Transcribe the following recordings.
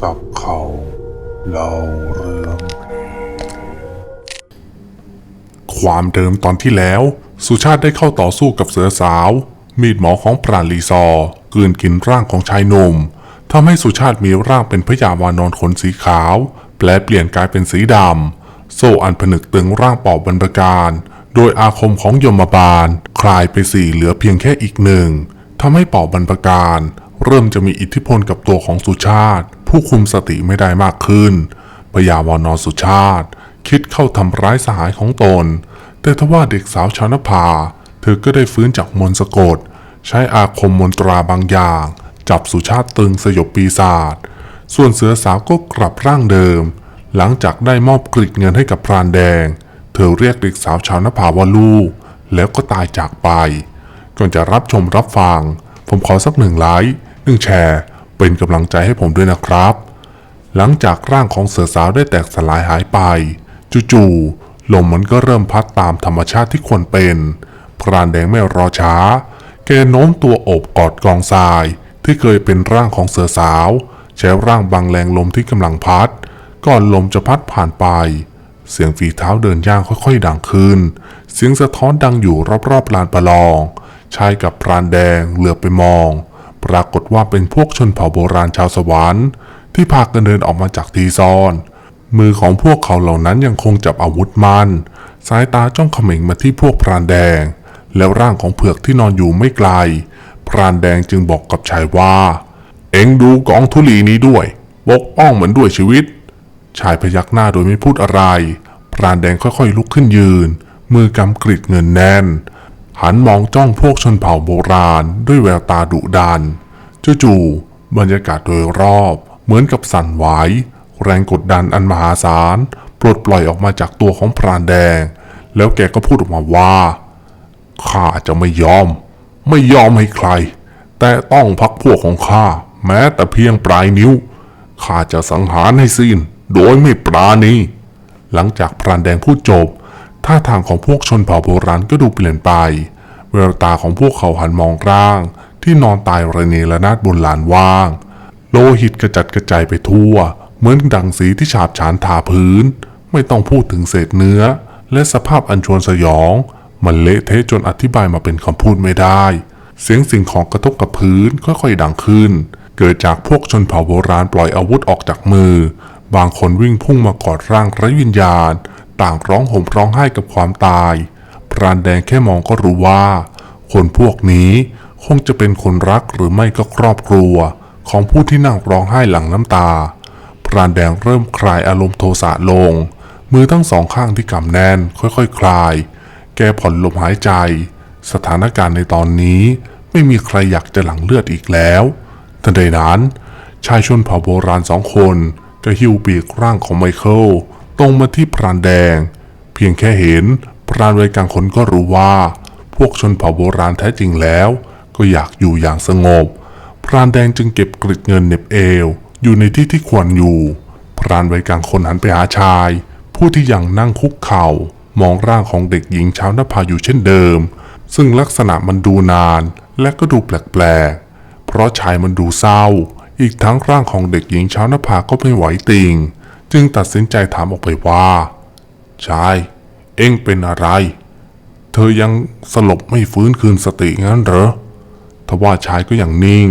จับเขาเล่าเรื่อง ความเดิมตอนที่แล้ว สุชาติได้เข้าต่อสู้กับเสือสาว มีดหมอของปราณลีซอกลืนกินร่างของชายหนุ่มทำให้สุชาติมีร่างเป็นพญาวานอนขนสีขาว แปลเปลี่ยนกลายเป็นสีดำ โซ่อันผนึกตึงร่างปอบบรรพการ โดยอาคมของยมบาล คลายไปสี่เหลือเพียงแค่อีกหนึ่งทำให้ปอบบรรพการ เริ่มจะมีอิทธิพลกับตัวของสุชาติ ผู้คุมสติไม่ได้มากขึ้นพญาวานอนสุชาติ คิดเข้าทำร้ายสหายของตน แต่ทว่าเด็กสาวชานภา เธอก็ได้ฟื้นจากมนต์สะกด ใช้อาคมมนตราบางอย่าง จับสุชาติตึงสยบปีศาจส่วนเสือสาวก็กลับร่างเดิม หลังจากได้มอบกริดเงินให้กับพรานแดง เธอเรียกเด็กสาวชาวนภาว่าลูก แล้วก็ตายจากไป ก่อนจะรับชมรับฟัง ผมขอสักหนึ่งไลค์หนึ่งแชร์ เป็นกำลังใจให้ผมด้วยนะครับ หลังจากร่างของเสือสาวได้แตกสลายหายไป จู่ๆลมมันก็เริ่มพัดตามธรรมชาติที่ควรเป็น พรานแดงไม่รอช้า แกโน้มตัวโอบกอดกองทราย ที่เคยเป็นร่างของเสือสาว ใช้ร่างบังแรงลมที่กำลังพัด ก่อนลมจะพัดผ่านไป เสียงฝีเท้าเดินย่างค่อยๆ ดังขึ้น เสียงสะท้อนดังอยู่รอบๆลานประลองชายกับพรานแดงเหลือบไปมอง ปรากฏว่าเป็นพวกชนเผ่าโบราณชาวสวรรค์ที่พากันเดินออกมาจากทีซอน มือของพวกเขาเหล่านั้นยังคงจับอาวุธมัน สายตาจ้องเขม็งมาที่พวกพรานแดง แล้วร่างของเผือกที่นอนอยู่ไม่ไกล พรานแดงจึงบอกกับชายว่า เอ็งดูกองธุลีนี้ด้วยปกป้องเหมือนด้วยชีวิต ชายพยักหน้าโดยไม่พูดอะไร พรานแดงค่อยๆลุกขึ้นยืน มือกำกริดเงินแน่น หันมองจ้องพวกชนเผ่าโบราณด้วยแววตาดุดันจู่ๆบรรยากาศโดยรอบ เหมือนกับสั่นไหวแรงกดดันอันมหาศาลปลดปล่อยออกมาจากตัวของพรานแดง แล้วแกก็พูดออกมาว่าข้าจะไม่ยอม ไม่ยอมให้ใคร แต่ต้องพักพวกของข้าแม้แต่เพียงปลายนิ้วข้าจะสังหารให้สิ้น โดยไม่ปราณีหลังจากพรานแดงพูดจบ ท่าทางของพวกชนเผ่าโบราณก็ดูเปลี่ยนไป แววตาของพวกเขาหันมองร่าง ที่นอนตายระเนระนาดบนลานว่าง โลหิตกระจัดกระจายไปทั่ว เหมือนดังสีที่ฉาบฉานทาพื้น ไม่ต้องพูดถึงเศษเนื้อ และสภาพอันชวนสยอง มันเละเทะจนอธิบายมาเป็นคำพูดไม่ได้ เสียงสิ่งของกระทบกับพื้นค่อยๆดังขึ้น เกิดจากพวกชนเผ่าโบราณปล่อยอาวุธออกจากมือ บางคนวิ่งพุ่งมากอดร่างไร้วิญญาณ ต่างร้องห่มร้องไห้กับความตาย พรานแดงแค่มองก็รู้ว่า คนพวกนี้คงจะเป็นคนรักหรือไม่ก็ครอบครัว ของผู้ที่นั่งร้องไห้หลังน้ำตา พรานแดงเริ่มคลายอารมณ์โทสะลง มือทั้งสองข้างที่กำแน่นค่อยๆคคลาย แกผ่อนลมหายใจ สถานการณ์ในตอนนี้ไม่มีใครอยากจะหลั่งเลือดอีกแล้วทันใดนั้น ชายชนเผ่าโบราณสองคนก็หิ้วปีกร่างของไมเคิล ตรงมาที่พรานแดง เพียงแค่เห็นพรานวัยกลางคนก็รู้ว่า พวกชนเผ่าโบราณแท้จริงแล้ว ก็อยากอยู่อย่างสงบ พรานแดงจึงเก็บกริดเงินเน็บเอว อยู่ในที่ที่ควรอยู่ พรานวัยกลางคนหันไปหาชาย ผู้ที่ยังนั่งคุกเข่ามองร่างของเด็กหญิงชาวนภาอยู่เช่นเดิม ซึ่งลักษณะมันดูนานและก็ดูแปลกๆ เพราะชายมันดูเศร้า อีกทั้งร่างของเด็กหญิงชาวนภาก็ไม่ไหวติง จึงตัดสินใจถามออกไปว่า ชาย เอ็งเป็นอะไร เธอยังสลบไม่ฟื้นคืนสติงั้นเหรอทว่าชายก็ยังนิ่ง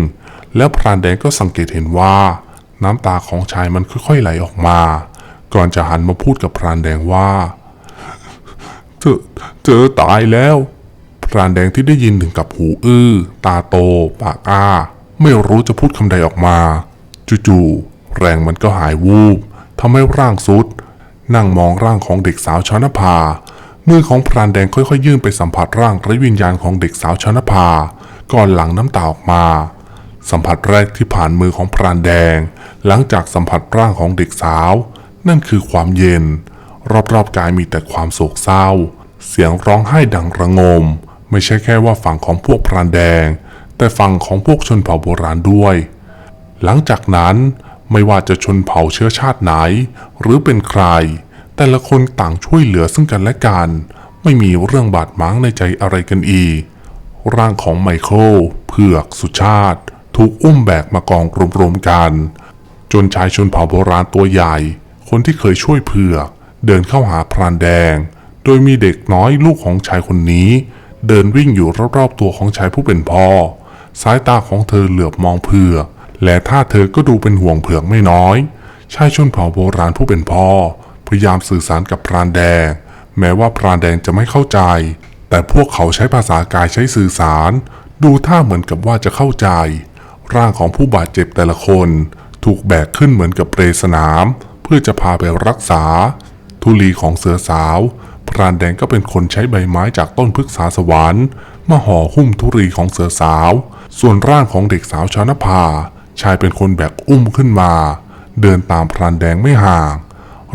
แล้วพรานแดงก็สังเกตเห็นว่า น้ำตาของชายมันค่อยๆไหลออกมา ก่อนจะหันมาพูดกับพรานแดงว่า เธอเธอตายแล้ว พรานแดงที่ได้ยินถึงกับหูอื้อ ตาโต ปากอ้า ไม่รู้จะพูดคำใดออกมา จู่ๆแรงมันก็หายวูบ ทำให้ร่างสุด นั่งมองร่างของเด็กสาวชนภา มือของพรานแดงค่อยๆ ยื่นไปสัมผัสร่างไร้วิญญาณของเด็กสาวชนภา ก่อนหลังน้ำตาออกมา สัมผัสแรกที่ผ่านมือของพรานแดง หลังจากสัมผัสร่างของเด็กสาว นั่นคือความเย็น รอบๆกายมีแต่ความโศกเศร้า เสียงร้องไห้ดังระงม ไม่ใช่แค่ว่าฝั่งของพวกพรานแดง แต่ฝั่งของพวกชนเผ่าโบราณด้วย หลังจากนั้น ไม่ว่าจะชนเผ่าเชื้อชาติไหน หรือเป็นใคร แต่ละคนต่างช่วยเหลือซึ่งกันและกัน ไม่มีเรื่องบาดหมางในใจอะไรกันอีก ร่างของไมเคิลเผือก สุชาติ ถูกอุ้มแบกมากองรวมๆกัน จนชายชนเผ่าโบราณตัวใหญ่ คนที่เคยช่วยเผือก เดินเข้าหาพรานแดง โดยมีเด็กน้อยลูกของชายคนนี้ เดินวิ่งอยู่รอบๆตัวของชายผู้เป็นพ่อ สายตาของเธอเหลือบมองเผือก และท่าเธอก็ดูเป็นห่วงเผือกไม่น้อย ชายชนเผ่าโบราณผู้เป็นพ่อ พยายามสื่อสารกับพรานแดง แม้ว่าพรานแดงจะไม่เข้าใจ แต่พวกเขาใช้ภาษากายใช้สื่อสาร ดูท่าเหมือนกับว่าจะเข้าใจ ร่างของผู้บาดเจ็บแต่ละคน ถูกแบกขึ้นเหมือนกับเปรสนาม เพื่อจะพาไปรักษา ทุลีของเสือสาวพรานแดงก็เป็นคนใช้ใบไม้จากต้นพฤกษาสวรรค์มาห่อหุ้มทุรีของเสือสาว ส่วนร่างของเด็กสาวชานภา ชายเป็นคนแบกอุ้มขึ้นมา เดินตามพรานแดงไม่ห่าง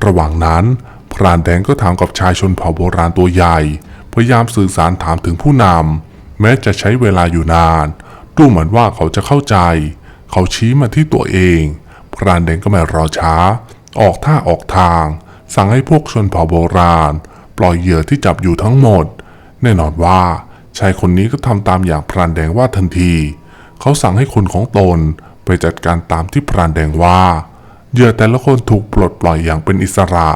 ระหว่างนั้นพรานแดงก็ถามกับชายชนเผ่าโบราณตัวใหญ่ พยายามสื่อสารถามถึงผู้นำแม้จะใช้เวลาอยู่นานดูเหมือนว่าเขาจะเข้าใจ เขาชี้มาที่ตัวเอง พรานแดงก็ไม่รอช้า ออกท่าออกทาง สั่งให้พวกชนเผ่าโบราณ ปล่อยเหยื่อที่จับอยู่ทั้งหมด แน่นอนว่าชายคนนี้ก็ทำตามอย่างพรานแดงว่าทันที เขาสั่งให้คนของตน ไปจัดการตามที่พรานแดงว่าเหยื่อแต่ละคนถูกปลดปล่อยอย่างเป็นอิสระ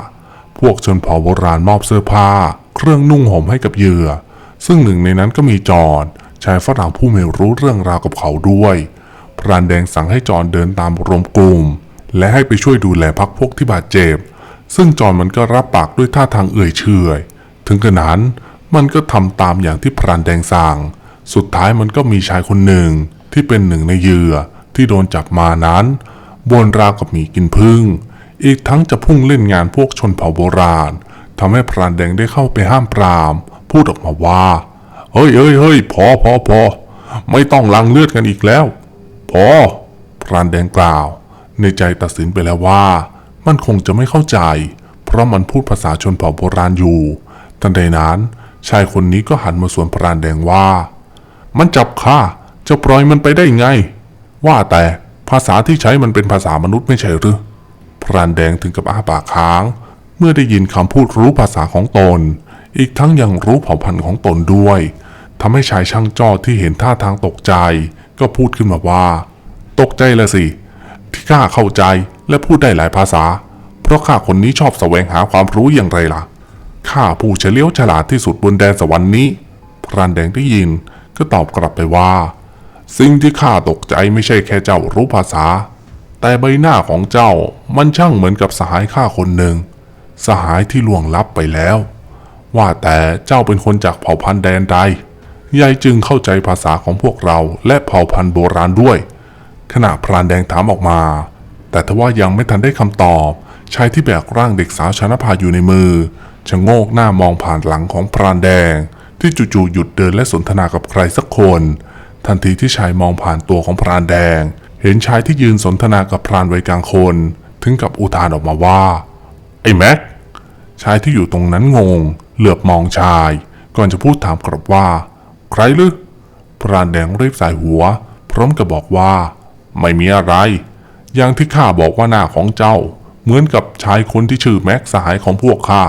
พวกชนเผ่าโบราณมอบเสื้อผ้า เครื่องนุ่งห่มให้กับเหยื่อ ซึ่งหนึ่งในนั้นก็มีจอนชายฝรั่งผู้ไม่รู้เรื่องราวกับเขาด้วย พรานแดงสั่งให้จอนเดินตามรวมกลุ่ม และให้ไปช่วยดูแลพักพวกที่บาดเจ็บ ซึ่งจอนมันก็รับปากด้วยท่าทางเอื่อยเฉยถึงกระนั้นมันก็ทำตามอย่างที่พรานแดงสั่ง สุดท้ายมันก็มีชายคนหนึ่งที่เป็นหนึ่งในเหยื่อ ที่โดนจับมานั้นบนราวกับหมีกินพึ่ง อีกทั้งจะพุ่งเล่นงานพวกชนเผ่าโบราณทำให้พรานแดงได้เข้าไปห้ามปราม พูดออกมาว่า เฮ้ยเฮ้ยเฮ้ยพอพอพอไม่ต้องลังเลือดกันอีกแล้ว พอ พรานแดงกล่าว ในใจตัดสินไปแล้วว่า มันคงจะไม่เข้าใจ เพราะมันพูดภาษาชนเผ่าโบราณอยู่ทันใดนั้นชายคนนี้ก็หันมาสวนพรานแดงว่า มันจับข้าจะปล่อยมันไปได้ไง ว่าแต่ภาษาที่ใช้มันเป็นภาษามนุษย์ไม่ใช่หรือ พรานแดงถึงกับอ้าปากค้าง เมื่อได้ยินคำพูดรู้ภาษาของตน อีกทั้งยังรู้เผ่าพันธุ์ของตนด้วยทำให้ชายช่างจ้อที่เห็นท่าทางตกใจ ก็พูดขึ้นมาว่า ตกใจละสิ ที่ข้าเข้าใจและพูดได้หลายภาษา เพราะข้าคนนี้ชอบแสวงหาความรู้อย่างไรล่ะข้าผู้เฉลียวฉลาดที่สุดบนแดนสวรรค์นี้พรานแดงได้ยินก็ตอบกลับไปว่า สิ่งที่ข้าตกใจไม่ใช่แค่เจ้ารู้ภาษา แต่ใบหน้าของเจ้ามันช่างเหมือนกับสหายข้าคนหนึ่ง สหายที่ล่วงลับไปแล้ว ว่าแต่เจ้าเป็นคนจากเผ่าพันธุ์แดนใดยายจึงเข้าใจภาษาของพวกเราและเผ่าพันธุ์โบราณด้วย ขณะพรานแดงถามออกมา แต่ทว่ายังไม่ทันได้คำตอบชายที่แบกร่างเด็กสาวชนภาอยู่ในมือชะโงกหน้ามองผ่านหลังของพรานแดง ที่จู่ๆหยุดเดินและสนทนากับใครสักคน ทันทีที่ชายมองผ่านตัวของพรานแดง เห็นชายที่ยืนสนทนากับพรานวัยกลางคน ถึงกับอุทานออกมาว่า ไอ้แม็กชายที่อยู่ตรงนั้นงง เหลือบมองชาย ก่อนจะพูดถามกลับว่า ใครหรือพรานแดงรีบสายหัว พร้อมกับบอกว่า ไม่มีอะไร อย่างที่ข้าบอกว่าหน้าของเจ้า เหมือนกับชายคนที่ชื่อแม็กสหายของพวกข้า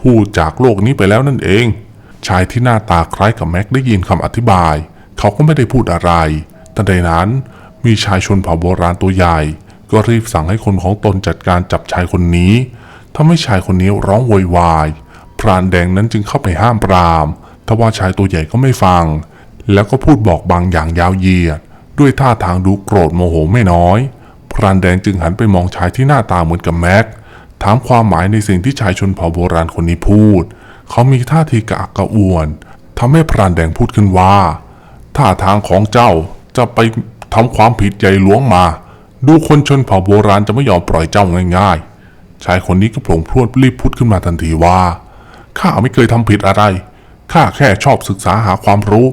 พูดจากโลกนี้ไปแล้วนั่นเอง ชายที่หน้าตาคล้ายกับแม็กได้ยินคำอธิบาย เขาก็ไม่ได้พูดอะไรทันใดนั้นมีชายชนเผ่าโบราณตัวใหญ่ ก็รีบสั่งให้คนของตนจัดการจับชายคนนี้ทำให้ชายคนนี้ร้องโวยวาย พรานแดงนั้นจึงเข้าไปห้ามปราม ทว่าชายตัวใหญ่ก็ไม่ฟัง แล้วก็พูดบอกบางอย่างยาวเยียด ด้วยท่าทางดูโกรธโมโหไม่น้อย พรานแดงจึงหันไปมองชายที่หน้าตาเหมือนกับแม็ก ถามความหมายในสิ่งที่ชายชนเผ่าโบราณคนนี้พูด เขามีท่าทีกระอักกระอ่วนทำให้พรานแดงพูดขึ้นว่า ท่าทางของเจ้าจะไปทำความผิดใหญ่หลวงมา ดูคนชนเผ่าโบราณจะไม่ยอมปล่อยเจ้าง่ายๆ ชายคนนี้ก็โผล่พรวดรีบพูดขึ้นมาทันทีว่า ข้าไม่เคยทำผิดอะไร ข้าแค่ชอบศึกษาหาความรู้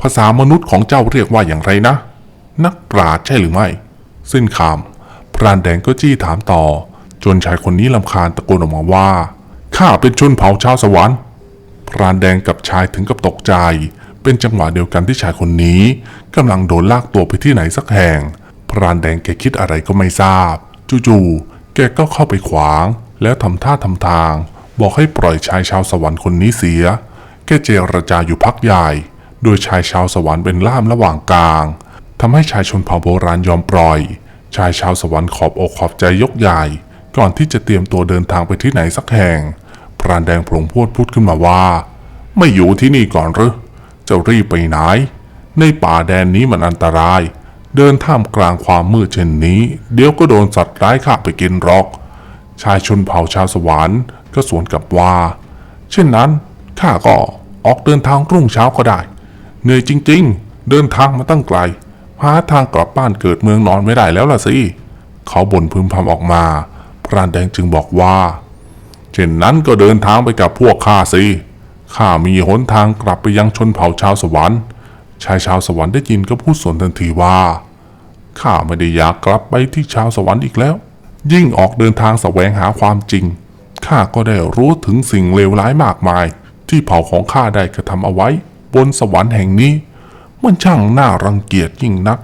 ภาษามนุษย์ของเจ้าเรียกว่าอย่างไรนะ นักปราชญ์ใช่หรือไม่ สิ้นคำพรานแดงก็จี้ถามต่อ จนชายคนนี้ลำคาญตะโกนออกมาว่า ข้าเป็นชนเผ่าชาวสวรรค์พรานแดงกับชายถึงกับตกใจ เป็นจังหวะเดียวกันที่ชายคนนี้กำลังโดนลากตัวไปที่ไหนสักแห่ง พรานแดงแกคิดอะไรก็ไม่ทราบ จู่ๆแกก็เข้าไปขวาง แล้วทำท่าทำทาง บอกให้ปล่อยชายชาวสวรรค์คนนี้เสีย แกเจรจาอยู่พักใหญ่ โดยชายชาวสวรรค์เป็นล่ามระหว่างกลางทำให้ชายชนเผ่าโบราณยอมปล่อย ชายชาวสวรรค์ขอบอกขอบใจยกใหญ่ ก่อนที่จะเตรียมตัวเดินทางไปที่ไหนสักแห่ง พรานแดงผลงพูดพูดขึ้นมาว่า ไม่อยู่ที่นี่ก่อนหรือ จะรีบไปไหน ในป่าแดนนี้มันอันตราย เดินท่ามกลางความมืดเช่นนี้ เดี๋ยวก็โดนสัตว์ร้ายฆ่าไปกินหรอก ชายชนเผ่าชาวสวรรค์ก็สวนกลับว่า เช่นนั้นข้าก็ออกเดินทางรุ่งเช้าก็ได้ เหนื่อยจริง ๆ เดินทางมาตั้งไกลหาทางกลับบ้านเกิดเมืองนอนไม่ได้แล้วล่ะสิ เขาบ่นพึมพำออกมา พรานแดงจึงบอกว่า เช่นนั้นก็เดินทางไปกับพวกข้าสิ ข้ามีหนทางกลับไปยังชนเผ่าชาวสวรรค์ชายชาวสวรรค์ได้ยินก็พูดสวนทันทีว่าข้าไม่ได้อยากกลับไปที่ชาวสวรรค์อีกแล้ว ยิ่งออกเดินทางแสวงหาความจริงข้าก็ได้รู้ถึงสิ่งเลวร้ายมากมาย ที่เผ่าของข้าได้กระทำเอาไว้ บนสวรรค์แห่งนี้ มันช่างน่ารังเกียจยิ่งนัก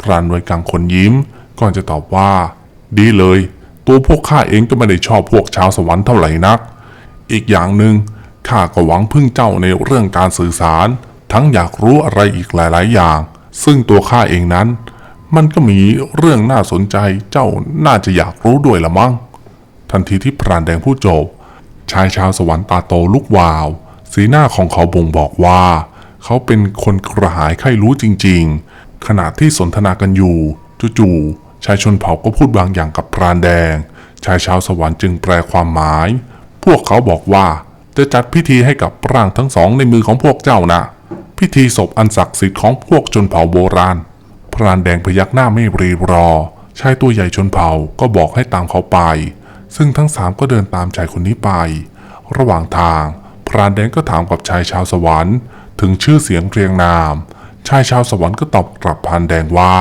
พรานไว้กลางคนยิ้ม ก่อนจะตอบว่า ดีเลย ตัวพวกข้าเองก็ไม่ได้ชอบพวกชาวสวรรค์เท่าไหร่นัก อีกอย่างหนึ่ง ข้าก็หวังพึ่งเจ้าในเรื่องการสื่อสาร ทั้งอยากรู้อะไรอีกหลาย ๆ อย่าง ซึ่งตัวข้าเองนั้น มันก็มีเรื่องน่าสนใจเจ้าน่าจะอยากรู้ด้วยละมั้ง ทันทีที่พรานแดงพูดจบ ชายชาวสวรรค์ตาโตลุกวาว สีหน้าของเขาบ่งบอกว่า เขาเป็นคนกระหายใครรู้จริง ๆ ขณะที่สนทนากันอยู่จู่ๆชายชนเผ่าก็พูดบางอย่างกับพรานแดง ชายชาวสวรรค์จึงแปลความหมาย พวกเขาบอกว่า จะจัดพิธีให้กับร่างทั้งสองในมือของพวกเจ้านะ พิธีศพอันศักดิ์สิทธิ์ของพวกชนเผ่าโบราณ พรานแดงพยักหน้าไม่รีรอ ชายตัวใหญ่ชนเผ่าก็บอกให้ตามเขาไป ซึ่งทั้งสามก็เดินตามชายคนนี้ไป ระหว่างทาง พรานแดงก็ถามกับชายชาวสวรรค์ ถึงชื่อเสียงเรียงนาม ชายชาวสวรรค์ก็ตอบกลับพรานแดงว่า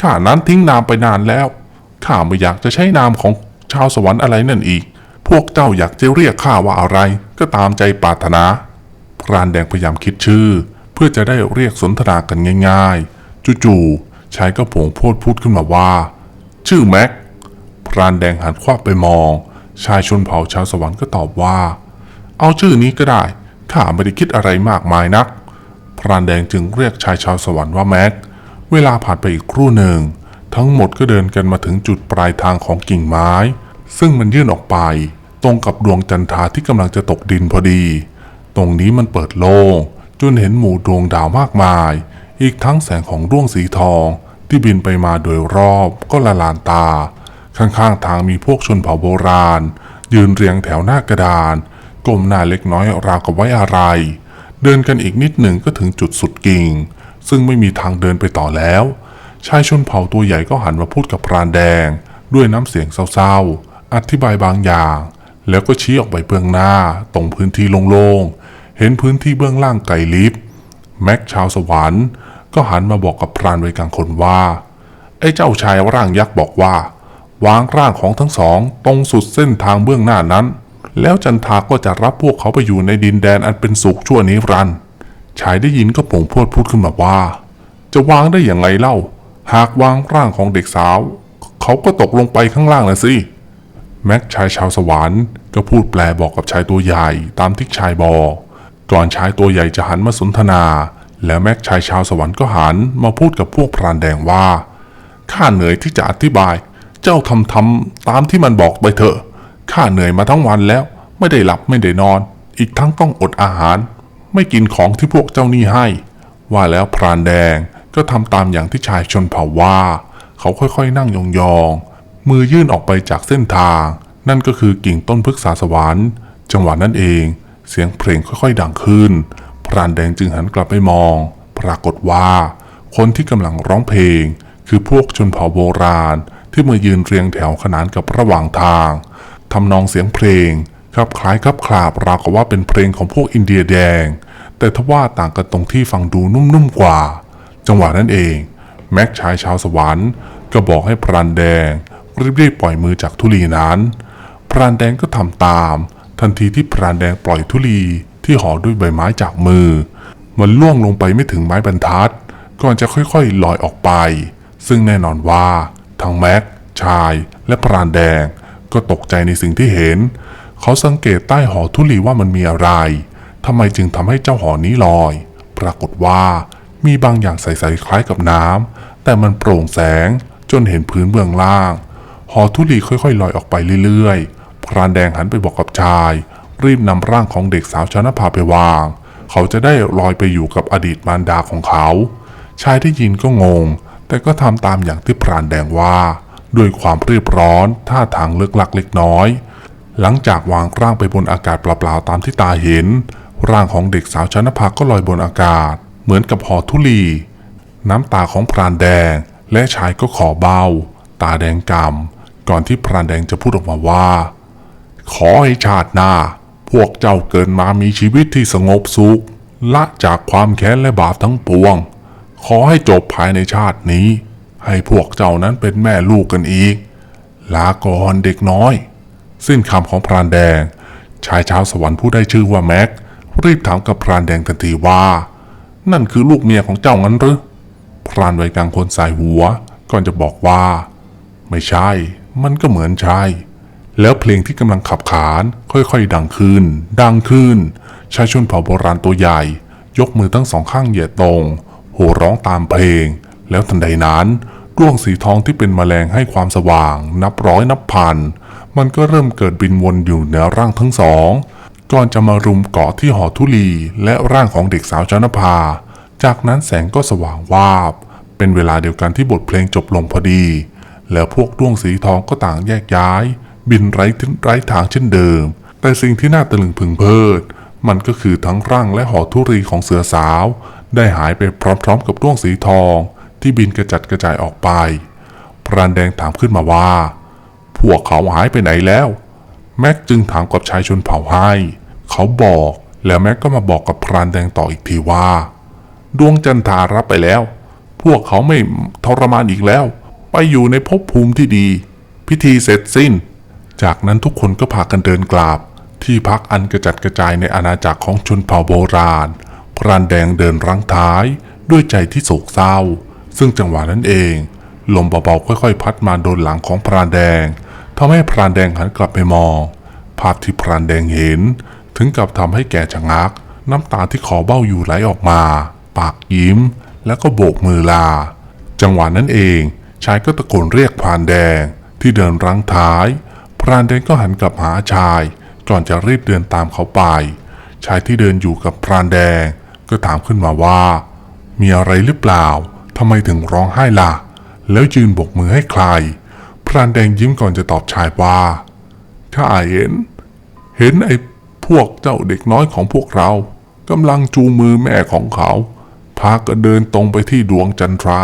ข้านั้นทิ้งนามไปนานแล้วข้าไม่อยากจะใช้นามของชาวสวรรค์อะไรนั่นอีก พวกเจ้าอยากจะเรียกข้าว่าอะไร ก็ตามใจปรารถนา พรานแดงพยายามคิดชื่อ เพื่อจะได้เรียกสนทนากันง่ายๆ จู่ๆชายก็ผงโพดพูดขึ้นมาว่า ชื่อแม็ก พรานแดงหันควับไปมอง ชายชนเผ่าชาวสวรรค์ก็ตอบว่า เอาชื่อนี้ก็ได้ ข้าไม่ได้คิดอะไรมากมายนัก พรานแดงจึงเรียกชายชาวสวรรค์ว่าแม็ก เวลาผ่านไปอีกครู่หนึ่ง ทั้งหมดก็เดินกันมาถึงจุดปลายทางของกิ่งไม้ซึ่งมันยื่นออกไป ตรงกับดวงจันทราที่กำลังจะตกดินพอดี ตรงนี้มันเปิดโล่งจนเห็นหมู่ดวงดาวมากมาย อีกทั้งแสงของดวงสีทองที่บินไปมาโดยรอบก็ละลานตา ข้างๆทางมีพวกชนเผ่าโบราณ ยืนเรียงแถวหน้ากระดานก้มหน้าเล็กน้อยราวกับไว้อะไร เดินกันอีกนิดหนึ่งก็ถึงจุดสุดกิ่ง ซึ่งไม่มีทางเดินไปต่อแล้ว ชายชนเผ่าตัวใหญ่ก็หันมาพูดกับพรานแดง ด้วยน้ำเสียงเศร้าๆ อธิบายบางอย่าง แล้วก็ชี้ออกไปเบื้องหน้า ตรงพื้นที่โล่งๆ เห็นพื้นที่เบื้องล่างไกลลิฟแม็กชาวสวรรค์ ก็หันมาบอกกับพรานไว้กลางคนว่า ไอ้เจ้าชายร่างยักษ์บอกว่า วางร่างของทั้งสอง ตรงสุดเส้นทางเบื้องหน้านั้น แล้วจันทาก็จะรับพวกเขาไปอยู่ในดินแดนอันเป็นสุขชั่วนิรันดร์ชายได้ยินก็โป่งพวดพูดขึ้นมาว่า จะวางได้อย่างไรเล่า หากวางร่างของเด็กสาว เขาก็ตกลงไปข้างล่างนะสิ แม็กชายชาวสวรรค์ก็พูดแปลบอกกับชายตัวใหญ่ตามที่ชายบอกก่อนชายตัวใหญ่จะหันมาสนทนา แล้วแม็กชายชาวสวรรค์ก็หันมาพูดกับพวกพรานแดงว่าข้าเหนื่อยที่จะอธิบาย เจ้าทำทำตามที่มันบอกไปเถอะข้าเหนื่อยมาทั้งวันแล้ว ไม่ได้หลับไม่ได้นอน อีกทั้งต้องอดอาหาร ไม่กินของที่พวกเจ้านี่ให้ ว่าแล้วพรานแดงก็ทำตามอย่างที่ชายชนเผ่าว่า เขาค่อยๆ นั่งยองๆ มือยื่นออกไปจากเส้นทาง นั่นก็คือกิ่งต้นพฤกษาสวรรค์ จังหวะนั้นเอง เสียงเพลงค่อยๆดังขึ้น พรานแดงจึงหันกลับไปมอง ปรากฏว่า คนที่กำลังร้องเพลง คือพวกชนเผ่าโบราณ ที่มายืนเรียงแถวขนานกับระหว่างทางทำนองเสียงเพลงคลับคล้ายคลับคลาบราวกับว่าเป็นเพลงของพวกอินเดียแดง แต่ทว่าต่างกันตรงที่ฟังดูนุ่มๆกว่า จังหวะนั้นเอง แม็กชายชาวสวรรค์ก็บอกให้พรานแดง รีบๆปล่อยมือจากทุลีนั้น พรานแดงก็ทำตาม ทันทีที่พรานแดงปล่อยทุลีที่ห่อด้วยใบไม้จากมือ มันล่วงลงไปไม่ถึงไม้บรรทัด ก่อนจะค่อยๆลอยออกไป ซึ่งแน่นอนว่าทั้งแม็ก ชายและพรานแดง ก็ตกใจในสิ่งที่เห็น เขาสังเกตใต้หอทุลีว่ามันมีอะไรทำไมจึงทำให้เจ้าหอนี้ลอย ปรากฏว่ามีบางอย่างใสๆคล้ายกับน้ำแต่มันโปร่งแสงจนเห็นพื้นเบื้องล่าง หอธุลีค่อยๆลอยออกไปเรื่อยๆ พรานแดงหันไปบอกกับชาย รีบนำร่างของเด็กสาวชนภาไปวาง เขาจะได้ลอยไปอยู่กับอดีตมารดาของเขา ชายได้ยินก็งง แต่ก็ทำตามอย่างที่พรานแดงว่า ด้วยความรีบร้อนท่าทางเลิกลักเล็กน้อย หลังจากวางร่างไปบนอากาศเปล่าๆตามที่ตาเห็น ร่างของเด็กสาวชนภาก็ลอยบนอากาศ เหมือนกับหอธุลีน้ำตาของพรานแดง และชายก็ขอเบา ตาแดงกำ ก่อนที่พรานแดงจะพูดออกมาว่า ขอให้ชาติหน้า พวกเจ้าเกิดมามีชีวิตที่สงบสุขละจากความแค้นและบาปทั้งปวง ขอให้จบภายในชาตินี้ ให้พวกเจ้านั้นเป็นแม่ลูกกันอีก ลาก่อนเด็กน้อย สิ้นคำของพรานแดง ชายชาวสวรรค์ผู้ได้ชื่อว่าแม็ก รีบถามกับพรานแดงทันทีว่า นั่นคือลูกเมียของเจ้างั้นหรือพรานวัยกลางคนสายหัว ก่อนจะบอกว่า ไม่ใช่ มันก็เหมือนใช่แล้วเพลงที่กำลังขับขานค่อยๆ ดังขึ้น ดังขึ้น ชายชนเผ่าโบราณตัวใหญ่ ยกมือทั้งสองข้างเหยียดตรงโห่ร้องตามเพลง แล้วทันใดนั้นดวงสีทองที่เป็นแมลงให้ความสว่าง นับร้อยนับพัน มันก็เริ่มเกิดบินวนอยู่เหนือร่างทั้งสอง ก่อนจะมารุมเกาะที่หอทุลี และร่างของเด็กสาวชนภา จากนั้นแสงก็สว่างวาบ เป็นเวลาเดียวกันที่บทเพลงจบลงพอดี แล้วพวกดวงสีทองก็ต่างแยกย้าย บินไร้ทิศไร้ทางเช่นเดิม แต่สิ่งที่น่าตะลึงพึงเพลิด มันก็คือทั้งร่างและหอทุรีของเสือสาว ได้หายไปพร้อมๆ กับดวงสีทอง ที่บินกระจัดกระจายออกไป พรานแดงถามขึ้นมาว่า พวกเขาหายไปไหนแล้ว แม็กจึงถามกับชายชนเผ่าให้ เขาบอกแล้วแม็กก็มาบอกกับพรานแดงต่ออีกทีว่า ดวงจันทารับไปแล้ว พวกเขาไม่ทรมานอีกแล้ว ไปอยู่ในภพภูมิที่ดี พิธีเสร็จสิ้น จากนั้นทุกคนก็พากันเดินกลับที่พักอันกระจัดกระจายในอาณาจักรของชนเผ่าโบราณ พรานแดงเดินรังท้าย ด้วยใจที่โศกเศร้า ซึ่งจังหวะนั้นเอง ลมเบาๆค่อยๆ พัดมาโดนหลังของพรานแดงทำให้พรานแดงหันกลับไปมอง ภาพที่พรานแดงเห็น ถึงกับทำให้แกชะงัก น้ำตาที่คอเบ้าอยู่ไหลออกมา ปากยิ้ม แล้วก็โบกมือลา จังหวะนั้นเอง ชายก็ตะโกนเรียกพรานแดงที่เดินรังท้าย พรานแดงก็หันกลับหาชาย ก่อนจะรีบเดินตามเขาไป ชายที่เดินอยู่กับพรานแดง ก็ถามขึ้นมาว่า มีอะไรหรือเปล่าทำไมถึงร้องไห้ล่ะ แล้วยืนบกมือให้ใคร พรานแดงยิ้มก่อนจะตอบชายว่าข้าเห็น เห็นไอ้พวกเจ้าเด็กน้อยของพวกเรากำลังจูงมือแม่ของเขา พากันเดินตรงไปที่ดวงจันทรา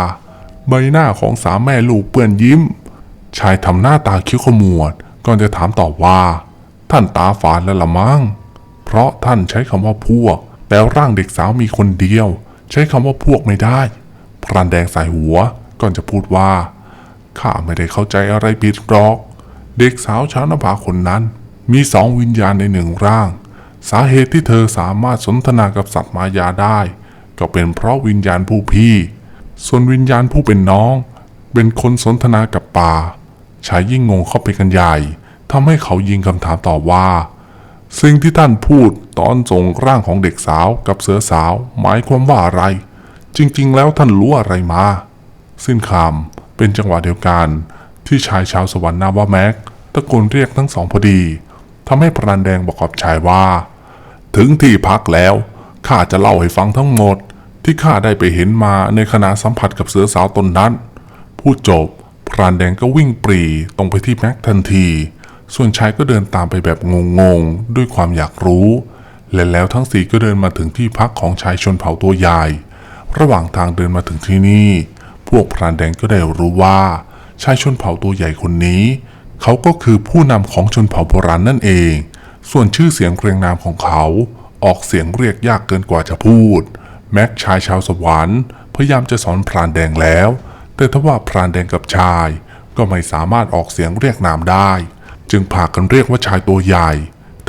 ใบหน้าของสามแม่ลูกเปื้อนยิ้ม ชายทำหน้าตาคิ้วขมวด ก่อนจะถามต่อว่า ท่านตาฝาดแล้วละมั้งเพราะท่านใช้คำว่าพวก แต่ร่างเด็กสาวมีคนเดียว ใช้คำว่าพวกไม่ได้ พรานแดงสายหัวก่อนจะพูดว่าข้าไม่ได้เข้าใจอะไรผิดหรอก เด็กสาวชาวนภาคนนั้น มีสองวิญญาณในหนึ่งร่าง สาเหตุที่เธอสามารถสนทนากับสัตว์มายาได้ ก็เป็นเพราะวิญญาณผู้พี่ ส่วนวิญญาณผู้เป็นน้อง เป็นคนสนทนากับป่าชายยิ่งงงเข้าไปกันใหญ่ทำให้เขายิงคำถามต่อว่า สิ่งที่ท่านพูดตอนส่งร่างของเด็กสาวกับเสือสาว หมายความว่าอะไร จริง ๆ แล้วท่านรู้อะไรมา สิ้นคำเป็นจังหวะเดียวกันที่ชายชาวสวรรค์นาว่าแม็กตะโกนเรียกทั้งสองพอดีทำให้พรานแดงบอกกับชายว่า ถึงที่พักแล้วข้าจะเล่าให้ฟังทั้งหมด ที่ข้าได้ไปเห็นมาในขณะสัมผัสกับเสือสาวตนนั้น พูดจบ พรานแดงก็วิ่งปรีตรงไปที่แม็กทันที ส่วนชายก็เดินตามไปแบบงงๆ ด้วยความอยากรู้ และแล้วทั้งสี่ก็เดินมาถึงที่พักของชายชนเผ่าตัวใหญ่ ระหว่างทางเดินมาถึงที่นี่ พวกพรานแดงก็ได้รู้ว่า ชายชนเผ่าตัวใหญ่คนนี้ เขาก็คือผู้นำของชนเผ่าโบราณนั่นเอง ส่วนชื่อเสียงเรียงนามของเขาออกเสียงเรียกยากเกินกว่าจะพูด แม็กชายชาวสวรรค์พยายามจะสอนพรานแดงแล้ว แต่ทว่าพรานแดงกับชาย ก็ไม่สามารถออกเสียงเรียกนามได้ จึงพากันเรียกว่าชายตัวใหญ่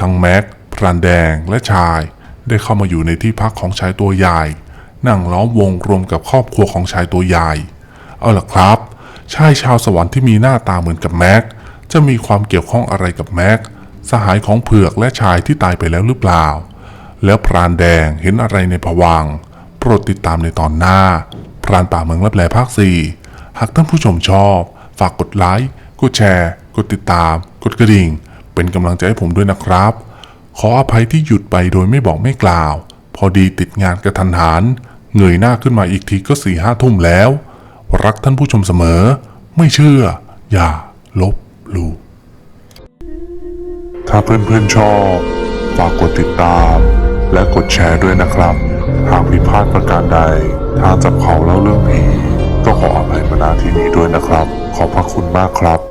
ทั้งแม็กพรานแดงและชาย ได้เข้ามาอยู่ในที่พักของชายตัวใหญ่ นั่งล้อมวงรวมกับครอบครัวของชายตัวใหญ่ เอาล่ะครับ ชายชาวสวรรค์ที่มีหน้าตาเหมือนกับแม็กจะมีความเกี่ยวข้องอะไรกับแม็กสหายของเผือกและชายที่ตายไปแล้วหรือเปล่า แล้วพรานแดงเห็นอะไรในผวัง โปรดติดตามในตอนหน้า พรานป่าเมืองรับแลภาคสี่หากท่านผู้ชมชอบ ฝากกดไลค์ กดแชร์ กดติดตาม กดกระดิ่ง เป็นกำลังใจให้ผมด้วยนะครับ ขออภัยที่หยุดไปโดยไม่บอกไม่กล่าว พอดีติดงานกระทันหัน เงยหน้าขึ้นมาอีกทีก็สี่ห้าทุ่มแล้ว รักท่านผู้ชมเสมอ ไม่เชื่อ อย่า ลบหลู่ถ้าเพื่อนๆชอบ ฝากกดติดตาม และกดแชร์ด้วยนะครับ หากผิดพลาดประการใด ทางจับเขาเล่าเรื่องผี ก็ขออภัยมาณที่นี้ด้วยนะครับ ขอบพระคุณมากครับ